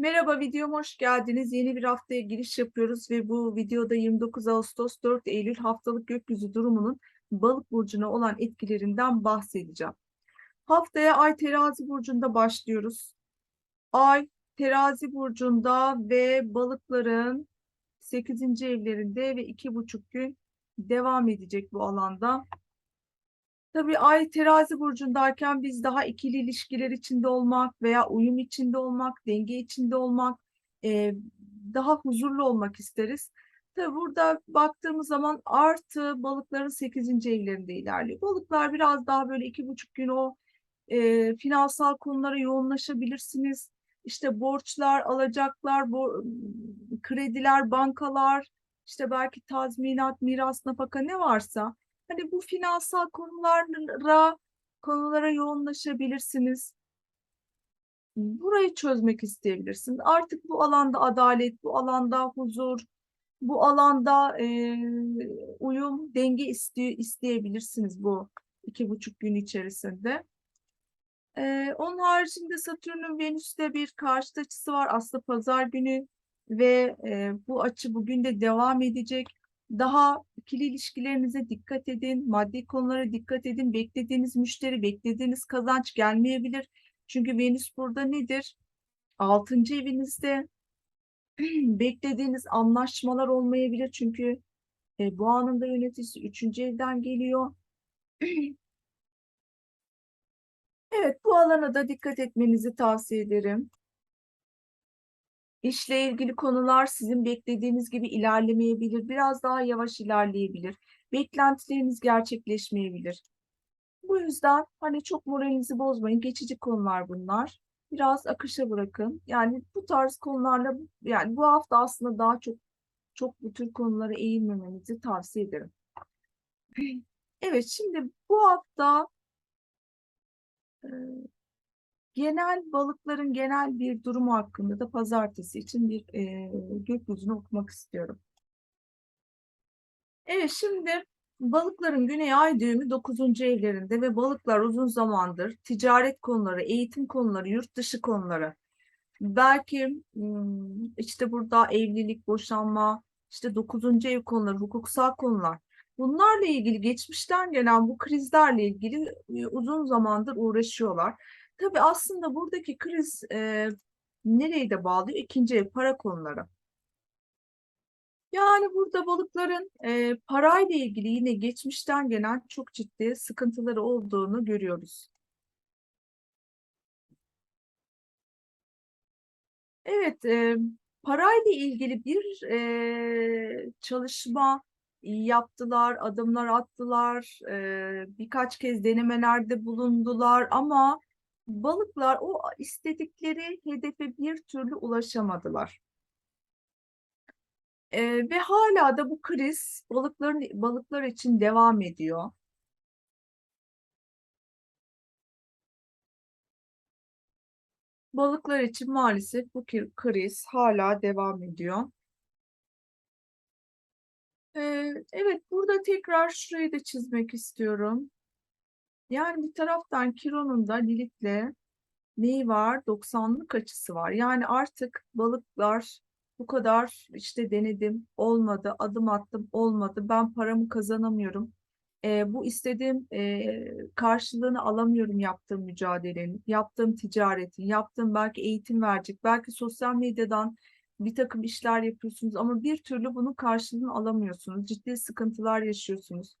Merhaba, videoma hoş geldiniz. Yeni bir haftaya giriş yapıyoruz ve bu videoda 29 Ağustos 4 Eylül haftalık gökyüzü durumunun balık burcuna olan etkilerinden bahsedeceğim. Haftaya Ay Terazi burcunda başlıyoruz. Ay Terazi burcunda ve balıkların 8. evlerinde ve 2,5 gün devam edecek bu alanda. Tabii Ay Terazi burcundayken biz daha ikili ilişkiler içinde olmak veya uyum içinde olmak, denge içinde olmak, e, daha huzurlu olmak isteriz. Tabii burada baktığımız zaman artı balıkların 8. evlerinde ilerliyor. Balıklar biraz daha böyle iki buçuk gün o e, finansal konulara yoğunlaşabilirsiniz. İşte borçlar, alacaklar, bo krediler, bankalar, işte belki tazminat, miras, nafaka ne varsa Hani bu finansal konulara konulara yoğunlaşabilirsiniz. Burayı çözmek isteyebilirsiniz. Artık bu alanda adalet, bu alanda huzur, bu alanda e, uyum, denge istiyor, isteyebilirsiniz bu iki buçuk gün içerisinde. E, onun haricinde Satürn'ün Venüs'te bir karşıt açısı var. Aslında pazar günü ve e, bu açı bugün de devam edecek. Daha ikili ilişkilerinize dikkat edin, maddi konulara dikkat edin. Beklediğiniz müşteri, beklediğiniz kazanç gelmeyebilir. Çünkü Venüs burada nedir? Altıncı evinizde beklediğiniz anlaşmalar olmayabilir. Çünkü e, bu anında yöneticisi üçüncü evden geliyor. Evet, bu alana da dikkat etmenizi tavsiye ederim. İşle ilgili konular sizin beklediğiniz gibi ilerlemeyebilir. Biraz daha yavaş ilerleyebilir. Beklentileriniz gerçekleşmeyebilir. Bu yüzden hani çok moralinizi bozmayın. Geçici konular bunlar. Biraz akışa bırakın. Yani bu tarz konularla yani bu hafta aslında daha çok çok bu tür konulara eğilmemenizi tavsiye ederim. Evet şimdi bu hafta Genel balıkların genel bir durumu hakkında da pazartesi için bir e, gökyüzünü okumak istiyorum. Evet şimdi balıkların güney ay düğümü 9. evlerinde ve balıklar uzun zamandır ticaret konuları, eğitim konuları, yurt dışı konuları, belki işte burada evlilik, boşanma, işte 9. ev konuları, hukuksal konular. Bunlarla ilgili geçmişten gelen bu krizlerle ilgili uzun zamandır uğraşıyorlar. Tabii aslında buradaki kriz e, nereyi de bağlıyor? İkinci para konuları. Yani burada balıkların e, parayla ilgili yine geçmişten gelen çok ciddi sıkıntıları olduğunu görüyoruz. Evet, e, parayla ilgili bir e, çalışma yaptılar, adımlar attılar, e, birkaç kez denemelerde bulundular ama balıklar o istedikleri hedefe bir türlü ulaşamadılar. Ee, ve hala da bu kriz balıkların balıklar için devam ediyor. Balıklar için maalesef bu kriz hala devam ediyor. Ee, evet, burada tekrar şurayı da çizmek istiyorum. Yani bir taraftan Kiron'un da Lilith'le neyi var? 90'lık açısı var. Yani artık balıklar bu kadar işte denedim, olmadı, adım attım, olmadı. Ben paramı kazanamıyorum. E, bu istediğim e, karşılığını alamıyorum yaptığım mücadelenin, yaptığım ticaretin, yaptığım belki eğitim verecek, belki sosyal medyadan bir takım işler yapıyorsunuz ama bir türlü bunun karşılığını alamıyorsunuz. Ciddi sıkıntılar yaşıyorsunuz.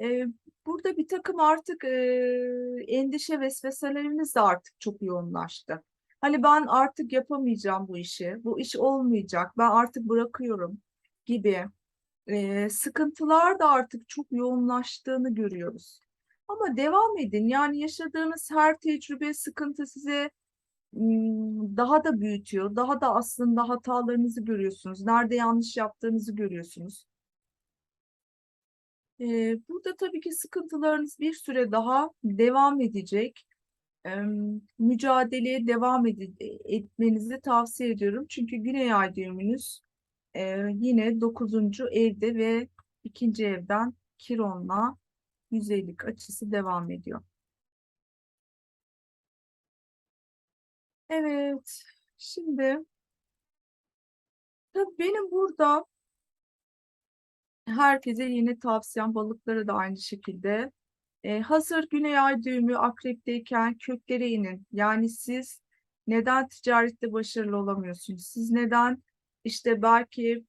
E, burada bir takım artık e, endişe vesveselerimiz de artık çok yoğunlaştı. Hani ben artık yapamayacağım bu işi, bu iş olmayacak, ben artık bırakıyorum gibi e, sıkıntılar da artık çok yoğunlaştığını görüyoruz. Ama devam edin. Yani yaşadığınız her tecrübe, sıkıntı size daha da büyütüyor. Daha da aslında hatalarınızı görüyorsunuz. Nerede yanlış yaptığınızı görüyorsunuz. Ee, burada tabii ki sıkıntılarınız bir süre daha devam edecek. Ee, mücadeleye devam ed etmenizi tavsiye ediyorum. Çünkü Güney Ay düğümünüz e, yine 9. evde ve ikinci evden Kiron'la yüzeylik açısı devam ediyor. Evet. Şimdi tabii benim burada herkese yeni tavsiyem balıklara da aynı şekilde. Ee, hazır Güney Ay düğümü akrepteyken köklere inin. Yani siz neden ticarette başarılı olamıyorsunuz? Siz neden işte belki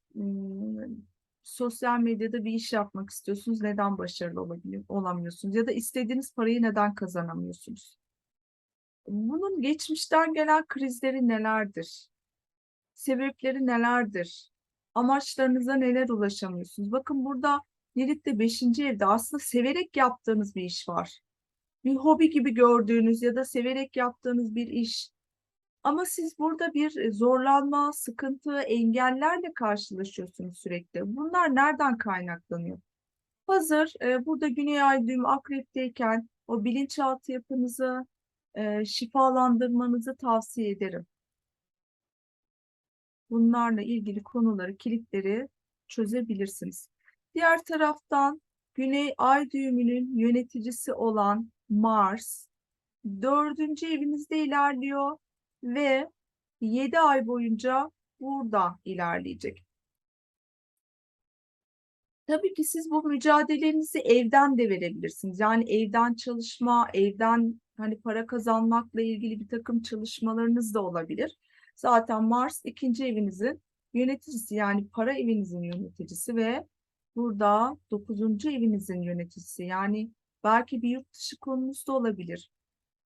sosyal medyada bir iş yapmak istiyorsunuz? Neden başarılı olabiliyor, olamıyorsunuz? Ya da istediğiniz parayı neden kazanamıyorsunuz? Bunun geçmişten gelen krizleri nelerdir? Sebepleri nelerdir? Amaçlarınıza neler ulaşamıyorsunuz? Bakın burada Lilith'te 5. evde aslında severek yaptığınız bir iş var. Bir hobi gibi gördüğünüz ya da severek yaptığınız bir iş. Ama siz burada bir zorlanma, sıkıntı, engellerle karşılaşıyorsunuz sürekli. Bunlar nereden kaynaklanıyor? Hazır e, burada Güney Ay düğümü akrepteyken o bilinçaltı yapınızı e, şifalandırmanızı tavsiye ederim. Bunlarla ilgili konuları, kilitleri çözebilirsiniz. Diğer taraftan Güney Ay düğümünün yöneticisi olan Mars dördüncü evinizde ilerliyor ve 7 ay boyunca burada ilerleyecek. Tabii ki siz bu mücadelenizi evden de verebilirsiniz. Yani evden çalışma, evden hani para kazanmakla ilgili bir takım çalışmalarınız da olabilir. Zaten Mars ikinci evinizin yöneticisi yani para evinizin yöneticisi ve burada dokuzuncu evinizin yöneticisi. Yani belki bir yurt dışı konunuz da olabilir.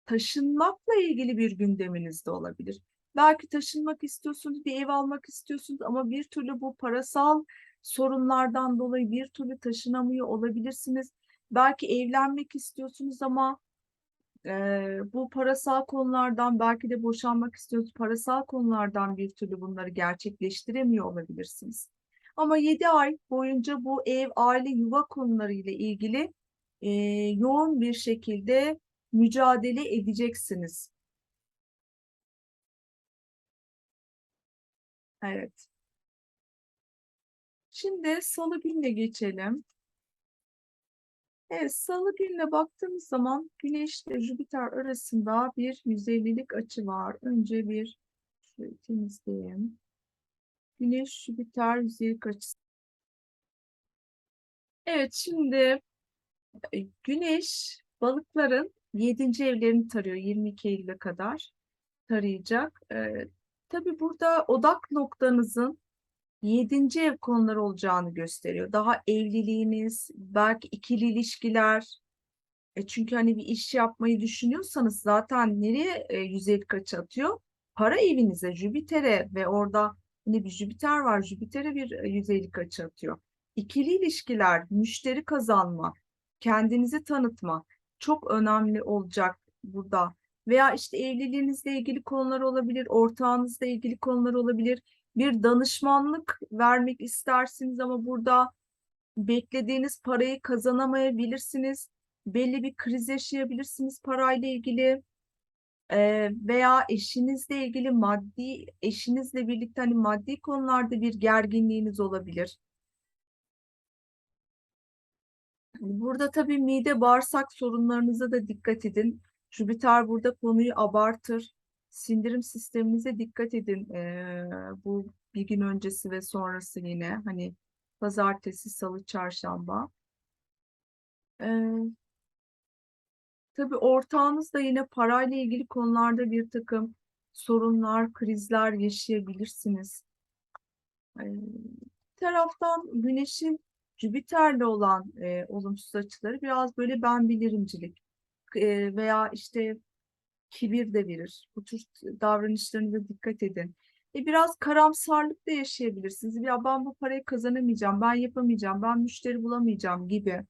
Taşınmakla ilgili bir gündeminiz de olabilir. Belki taşınmak istiyorsunuz, bir ev almak istiyorsunuz ama bir türlü bu parasal sorunlardan dolayı bir türlü taşınamıyor olabilirsiniz. Belki evlenmek istiyorsunuz ama e, bu parasal konulardan belki de boşanmak istiyorsunuz. Parasal konulardan bir türlü bunları gerçekleştiremiyor olabilirsiniz. Ama 7 ay boyunca bu ev, aile, yuva konuları ile ilgili e, yoğun bir şekilde mücadele edeceksiniz. Evet. Şimdi salı gününe geçelim. Evet, salı gününe baktığımız zaman Güneş ile Jüpiter arasında bir 150'lik açı var. Önce bir temizleyeyim. Güneş Jüpiter 150'lik açısı. Evet, şimdi e, Güneş balıkların 7. evlerini tarıyor 22 Eylül'e kadar tarayacak. Ee, tabii burada odak noktanızın yedinci ev konuları olacağını gösteriyor. Daha evliliğiniz, belki ikili ilişkiler. E çünkü hani bir iş yapmayı düşünüyorsanız zaten nereye e, 150 kaç atıyor? Para evinize, Jüpiter'e ve orada hani bir Jüpiter var. Jüpiter'e bir e, 150 kaç atıyor. İkili ilişkiler, müşteri kazanma, kendinizi tanıtma çok önemli olacak burada. Veya işte evliliğinizle ilgili konular olabilir, ortağınızla ilgili konular olabilir bir danışmanlık vermek istersiniz ama burada beklediğiniz parayı kazanamayabilirsiniz. Belli bir kriz yaşayabilirsiniz parayla ilgili ee, veya eşinizle ilgili maddi eşinizle birlikte hani maddi konularda bir gerginliğiniz olabilir. Burada tabii mide bağırsak sorunlarınıza da dikkat edin. Jüpiter burada konuyu abartır sindirim sisteminize dikkat edin. Ee, bu bir gün öncesi ve sonrası yine hani pazartesi, salı, çarşamba. Ee, tabii ortağınız da yine parayla ilgili konularda bir takım sorunlar, krizler yaşayabilirsiniz. Bir taraftan Güneş'in Jüpiter'le olan e, olumsuz açıları biraz böyle ben bilirimcilik e, veya işte kibir de verir. Bu tür davranışlarınıza dikkat edin. E biraz karamsarlık da yaşayabilirsiniz. Ya ben bu parayı kazanamayacağım, ben yapamayacağım, ben müşteri bulamayacağım gibi.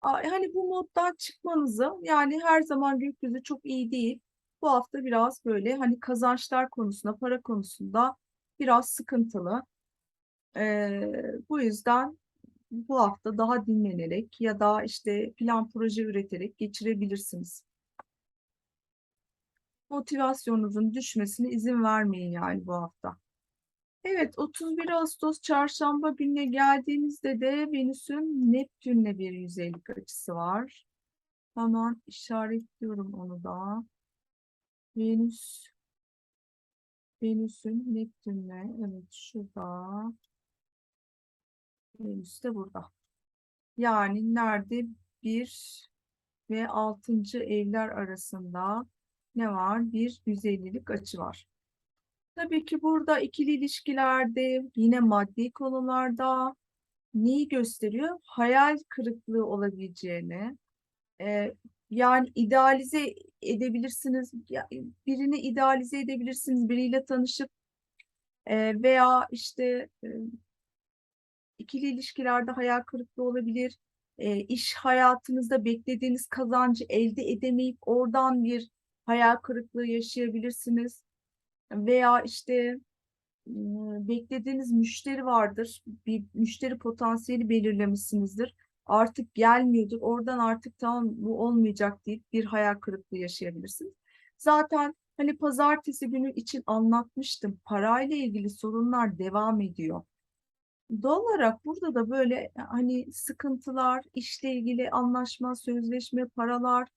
Hani bu moddan çıkmanızı yani her zaman gökyüzü çok iyi değil. Bu hafta biraz böyle hani kazançlar konusunda, para konusunda biraz sıkıntılı. Ee, bu yüzden bu hafta daha dinlenerek ya da işte plan proje üreterek geçirebilirsiniz motivasyonunuzun düşmesine izin vermeyin yani bu hafta. Evet 31 Ağustos çarşamba gününe geldiğimizde de Venüs'ün Neptün'le bir yüzeylik açısı var. Hemen işaretliyorum onu da. Venüs Venüs'ün Neptün'le evet şurada. Venüs de burada. Yani nerede bir ve altıncı evler arasında ne var? Bir 150'lik açı var. Tabii ki burada ikili ilişkilerde yine maddi konularda neyi gösteriyor? Hayal kırıklığı olabileceğini, e, yani idealize edebilirsiniz, birini idealize edebilirsiniz, biriyle tanışıp e, veya işte e, ikili ilişkilerde hayal kırıklığı olabilir. E, iş hayatınızda beklediğiniz kazancı elde edemeyip oradan bir hayal kırıklığı yaşayabilirsiniz. Veya işte beklediğiniz müşteri vardır. Bir müşteri potansiyeli belirlemişsinizdir. Artık gelmiyordur. Oradan artık tamam bu olmayacak deyip bir hayal kırıklığı yaşayabilirsiniz. Zaten hani pazartesi günü için anlatmıştım. Parayla ilgili sorunlar devam ediyor. Doğal olarak burada da böyle hani sıkıntılar, işle ilgili anlaşma, sözleşme, paralar,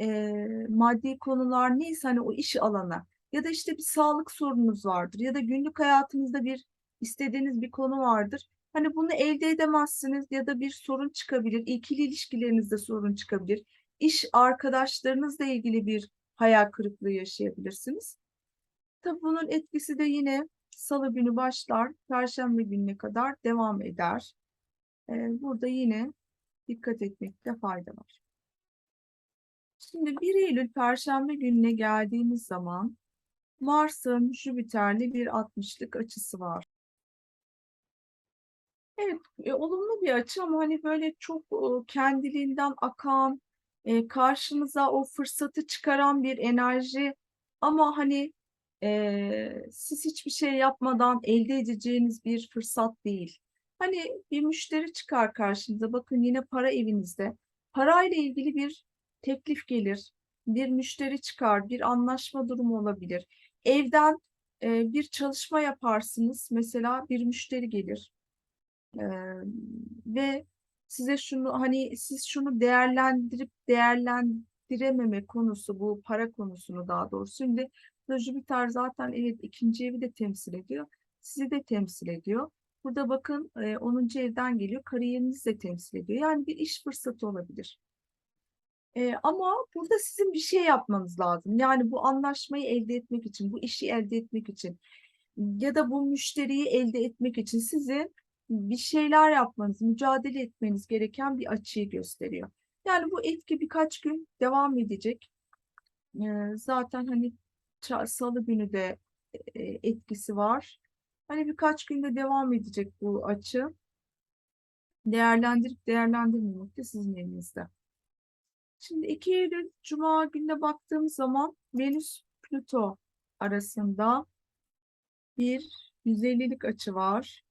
e, maddi konular neyse hani o iş alanı ya da işte bir sağlık sorununuz vardır ya da günlük hayatınızda bir istediğiniz bir konu vardır. Hani bunu elde edemezsiniz ya da bir sorun çıkabilir. İkili ilişkilerinizde sorun çıkabilir. İş arkadaşlarınızla ilgili bir hayal kırıklığı yaşayabilirsiniz. Tabii bunun etkisi de yine Salı günü başlar, Perşembe gününe kadar devam eder. Burada yine dikkat etmekte fayda var. Şimdi 1 Eylül Perşembe gününe geldiğimiz zaman Mars'ın Jüpiter'le bir 60'lık açısı var. Evet, e, olumlu bir açı ama hani böyle çok e, kendiliğinden akan, e, karşınıza o fırsatı çıkaran bir enerji ama hani e, siz hiçbir şey yapmadan elde edeceğiniz bir fırsat değil. Hani bir müşteri çıkar karşınıza, bakın yine para evinizde. Parayla ilgili bir teklif gelir, bir müşteri çıkar, bir anlaşma durumu olabilir. Evden e, bir çalışma yaparsınız, mesela bir müşteri gelir. Ee, ve size şunu hani siz şunu değerlendirip değerlendirememe konusu bu para konusunu daha doğrusu. Şimdi Jüpiter zaten evet ikinci evi de temsil ediyor. Sizi de temsil ediyor. Burada bakın e, 10. evden geliyor. Kariyerinizi de temsil ediyor. Yani bir iş fırsatı olabilir. E, ama burada sizin bir şey yapmanız lazım. Yani bu anlaşmayı elde etmek için, bu işi elde etmek için ya da bu müşteriyi elde etmek için sizin bir şeyler yapmanız, mücadele etmeniz gereken bir açıyı gösteriyor. Yani bu etki birkaç gün devam edecek. Ee, zaten hani salı günü de e, etkisi var. Hani birkaç günde devam edecek bu açı. Değerlendirip değerlendirmemek de sizin elinizde. Şimdi 2 Eylül Cuma gününe baktığım zaman Venüs Plüto arasında bir 150'lik açı var.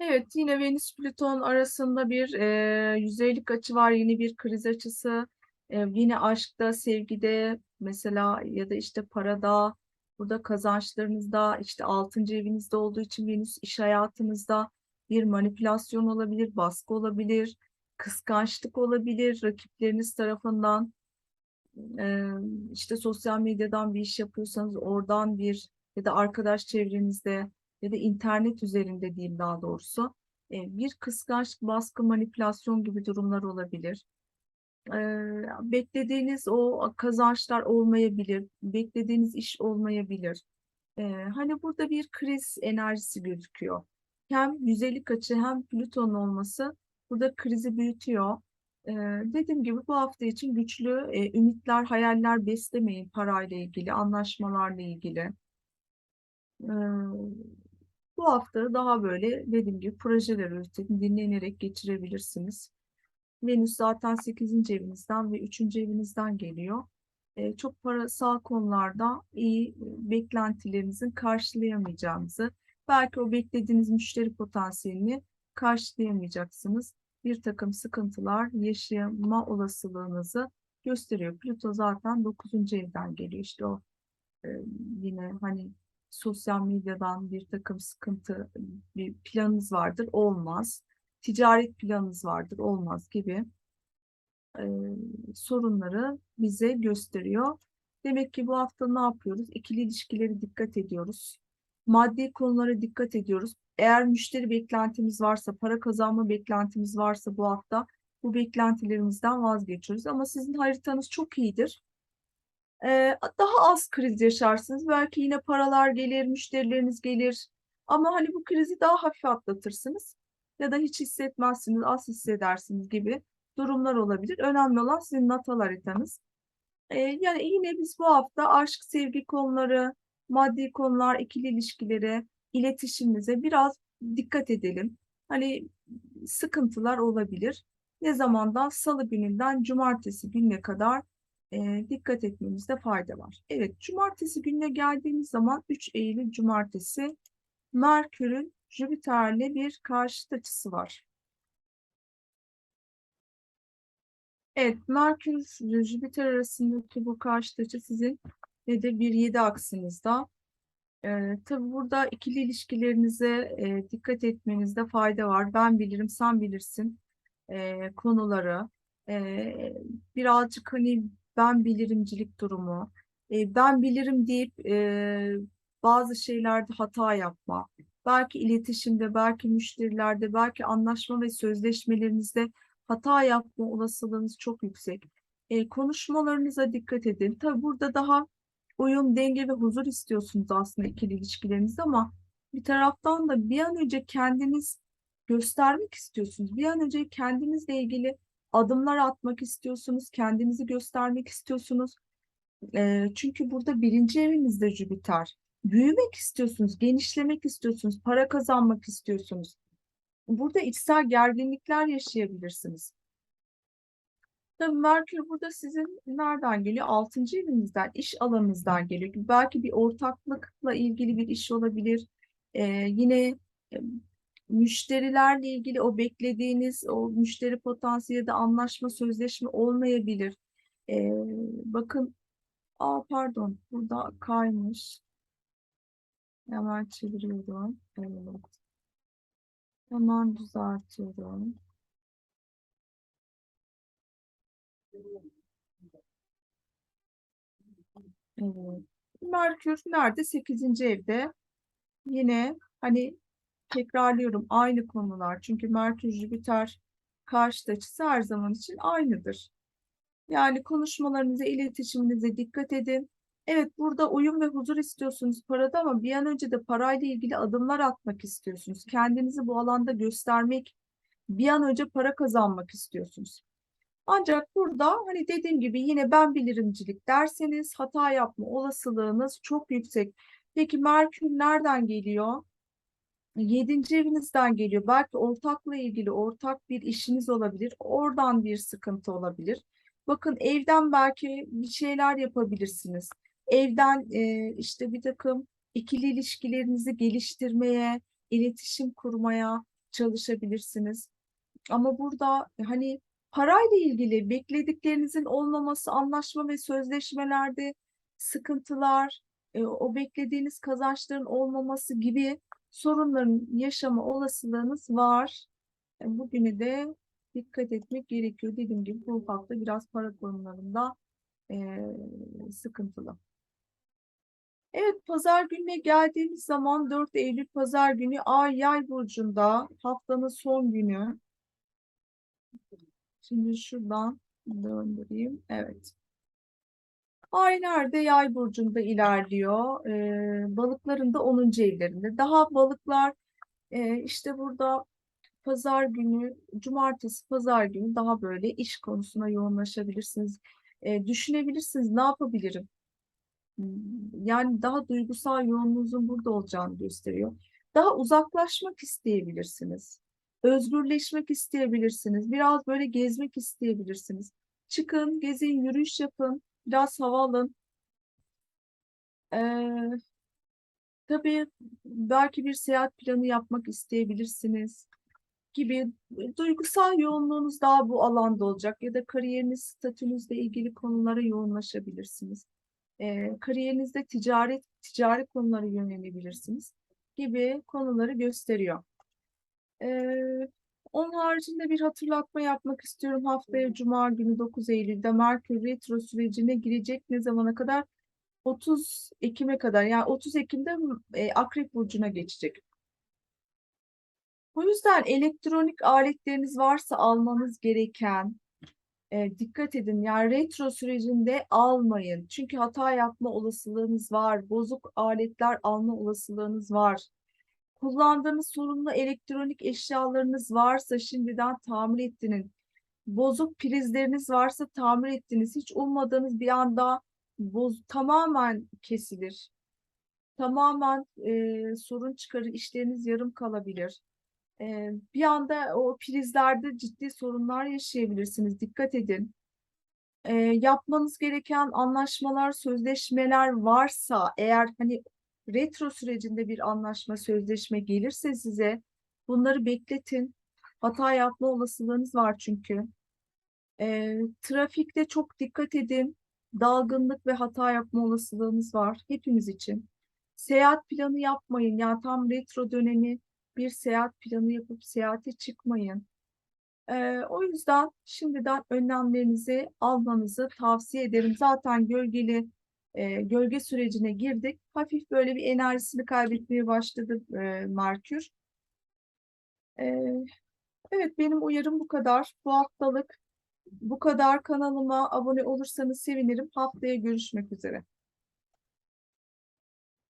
Evet, yine Venüs Plüton arasında bir e, yüzeylik açı var, yine bir kriz açısı. E, yine aşkta, sevgide mesela ya da işte parada, burada kazançlarınızda, işte altıncı evinizde olduğu için Venüs iş hayatınızda bir manipülasyon olabilir, baskı olabilir, kıskançlık olabilir rakipleriniz tarafından. E, işte sosyal medyadan bir iş yapıyorsanız oradan bir ya da arkadaş çevrenizde ya da internet üzerinde diyeyim daha doğrusu bir kıskançlık, baskı, manipülasyon gibi durumlar olabilir. Beklediğiniz o kazançlar olmayabilir, beklediğiniz iş olmayabilir. Hani burada bir kriz enerjisi gözüküyor. Hem yüzeylik açı hem Plüton olması burada krizi büyütüyor. Ee, dediğim gibi bu hafta için güçlü e, ümitler, hayaller beslemeyin parayla ilgili, anlaşmalarla ilgili. Ee, bu hafta daha böyle dediğim gibi projeler üretip dinlenerek geçirebilirsiniz. Venüs zaten 8. evinizden ve 3. evinizden geliyor. Ee, çok parasal konularda iyi e, beklentilerinizin karşılayamayacağınızı, belki o beklediğiniz müşteri potansiyelini karşılayamayacaksınız. Bir takım sıkıntılar yaşama olasılığınızı gösteriyor. Plüto zaten 9. evden geliyor. İşte o e, yine hani sosyal medyadan bir takım sıkıntı bir planınız vardır olmaz. Ticaret planınız vardır olmaz gibi. e, sorunları bize gösteriyor. Demek ki bu hafta ne yapıyoruz? İkili ilişkileri dikkat ediyoruz. Maddi konulara dikkat ediyoruz. Eğer müşteri beklentimiz varsa, para kazanma beklentimiz varsa bu hafta bu beklentilerimizden vazgeçiyoruz. Ama sizin haritanız çok iyidir. Ee, daha az kriz yaşarsınız. Belki yine paralar gelir, müşterileriniz gelir. Ama hani bu krizi daha hafif atlatırsınız. Ya da hiç hissetmezsiniz, az hissedersiniz gibi durumlar olabilir. Önemli olan sizin natal haritanız. Ee, yani yine biz bu hafta aşk, sevgi konuları, maddi konular, ikili ilişkileri, iletişimimize biraz dikkat edelim. Hani sıkıntılar olabilir. Ne zamandan? Salı gününden cumartesi gününe kadar e, dikkat etmemizde fayda var. Evet, cumartesi gününe geldiğimiz zaman 3 Eylül cumartesi Merkür'ün Jüpiter'le bir karşıt açısı var. Evet, Merkür Jüpiter arasındaki bu karşıt açı sizin nedir? 1-7 aksinizde. Ee, tabii burada ikili ilişkilerinize e, dikkat etmenizde fayda var. Ben bilirim, sen bilirsin e, konuları. E, birazcık hani ben bilirimcilik durumu. E, ben bilirim deyip e, bazı şeylerde hata yapma. Belki iletişimde, belki müşterilerde, belki anlaşma ve sözleşmelerinizde hata yapma olasılığınız çok yüksek. E, konuşmalarınıza dikkat edin. Tabii burada daha uyum, denge ve huzur istiyorsunuz aslında ikili ilişkilerinizde ama bir taraftan da bir an önce kendiniz göstermek istiyorsunuz. Bir an önce kendinizle ilgili adımlar atmak istiyorsunuz. Kendinizi göstermek istiyorsunuz. E, çünkü burada birinci evinizde Jüpiter. Büyümek istiyorsunuz, genişlemek istiyorsunuz, para kazanmak istiyorsunuz. Burada içsel gerginlikler yaşayabilirsiniz. Tabii Merkür burada sizin nereden geliyor? Altıncı evinizden, iş alanınızdan geliyor. Belki bir ortaklıkla ilgili bir iş olabilir. Ee, yine müşterilerle ilgili o beklediğiniz o müşteri potansiyeli de anlaşma, sözleşme olmayabilir. Ee, bakın, aa pardon, burada kaymış. Hemen çeviriyorum. Evet. Hemen düzeltiyorum. Merkür nerede? 8. evde. Yine hani tekrarlıyorum aynı konular. Çünkü Merkür Jüpiter karşıt açısı her zaman için aynıdır. Yani konuşmalarınıza, iletişiminize dikkat edin. Evet burada uyum ve huzur istiyorsunuz parada ama bir an önce de parayla ilgili adımlar atmak istiyorsunuz. Kendinizi bu alanda göstermek, bir an önce para kazanmak istiyorsunuz. Ancak burada hani dediğim gibi yine ben bilirimcilik derseniz hata yapma olasılığınız çok yüksek. Peki Merkür nereden geliyor? Yedinci evinizden geliyor. Belki ortakla ilgili ortak bir işiniz olabilir. Oradan bir sıkıntı olabilir. Bakın evden belki bir şeyler yapabilirsiniz. Evden e, işte bir takım ikili ilişkilerinizi geliştirmeye, iletişim kurmaya çalışabilirsiniz. Ama burada hani parayla ilgili beklediklerinizin olmaması, anlaşma ve sözleşmelerde sıkıntılar, e, o beklediğiniz kazançların olmaması gibi sorunların yaşama olasılığınız var. E, bugünü de dikkat etmek gerekiyor. Dediğim gibi bu hafta biraz para konularında e, sıkıntılı. Evet, pazar gününe geldiğimiz zaman 4 Eylül pazar günü Ay Yay burcunda haftanın son günü. Şimdi şuradan döndüreyim. Evet. Ay nerede? Yay burcunda ilerliyor. Ee, balıkların da 10. evlerinde. Daha balıklar e, işte burada pazar günü, cumartesi pazar günü daha böyle iş konusuna yoğunlaşabilirsiniz. E, düşünebilirsiniz ne yapabilirim? Hmm, Yani daha duygusal yoğunluğunuzun burada olacağını gösteriyor. Daha uzaklaşmak isteyebilirsiniz. Özgürleşmek isteyebilirsiniz. Biraz böyle gezmek isteyebilirsiniz. Çıkın, gezin, yürüyüş yapın, biraz hava alın. Ee, tabii belki bir seyahat planı yapmak isteyebilirsiniz gibi duygusal yoğunluğunuz daha bu alanda olacak ya da kariyeriniz, statünüzle ilgili konulara yoğunlaşabilirsiniz. Ee, kariyerinizde ticaret, ticari konulara yönelebilirsiniz gibi konuları gösteriyor. Onun haricinde bir hatırlatma yapmak istiyorum. Haftaya Cuma günü 9 Eylül'de Merkür Retro sürecine girecek. Ne zamana kadar? 30 Ekim'e kadar. Yani 30 Ekim'de e, Akrep Burcu'na geçecek. Bu yüzden elektronik aletleriniz varsa almanız gereken e, dikkat edin. Yani retro sürecinde almayın. Çünkü hata yapma olasılığınız var. Bozuk aletler alma olasılığınız var. Kullandığınız sorunlu elektronik eşyalarınız varsa şimdiden tamir ettiniz. Bozuk prizleriniz varsa tamir ettiniz. Hiç ummadığınız bir anda boz tamamen kesilir. Tamamen e, sorun çıkarır, işleriniz yarım kalabilir. E, bir anda o prizlerde ciddi sorunlar yaşayabilirsiniz. Dikkat edin. E, yapmanız gereken anlaşmalar, sözleşmeler varsa eğer hani retro sürecinde bir anlaşma, sözleşme gelirse size bunları bekletin. Hata yapma olasılığınız var çünkü. E, trafikte çok dikkat edin. Dalgınlık ve hata yapma olasılığınız var hepimiz için. Seyahat planı yapmayın. Ya tam retro dönemi bir seyahat planı yapıp seyahate çıkmayın. Ee, o yüzden şimdiden önlemlerinizi almanızı tavsiye ederim. Zaten gölgeli e, gölge sürecine girdik. Hafif böyle bir enerjisini kaybetmeye başladı e, Merkür. Ee, evet benim uyarım bu kadar. Bu haftalık bu kadar. Kanalıma abone olursanız sevinirim. Haftaya görüşmek üzere.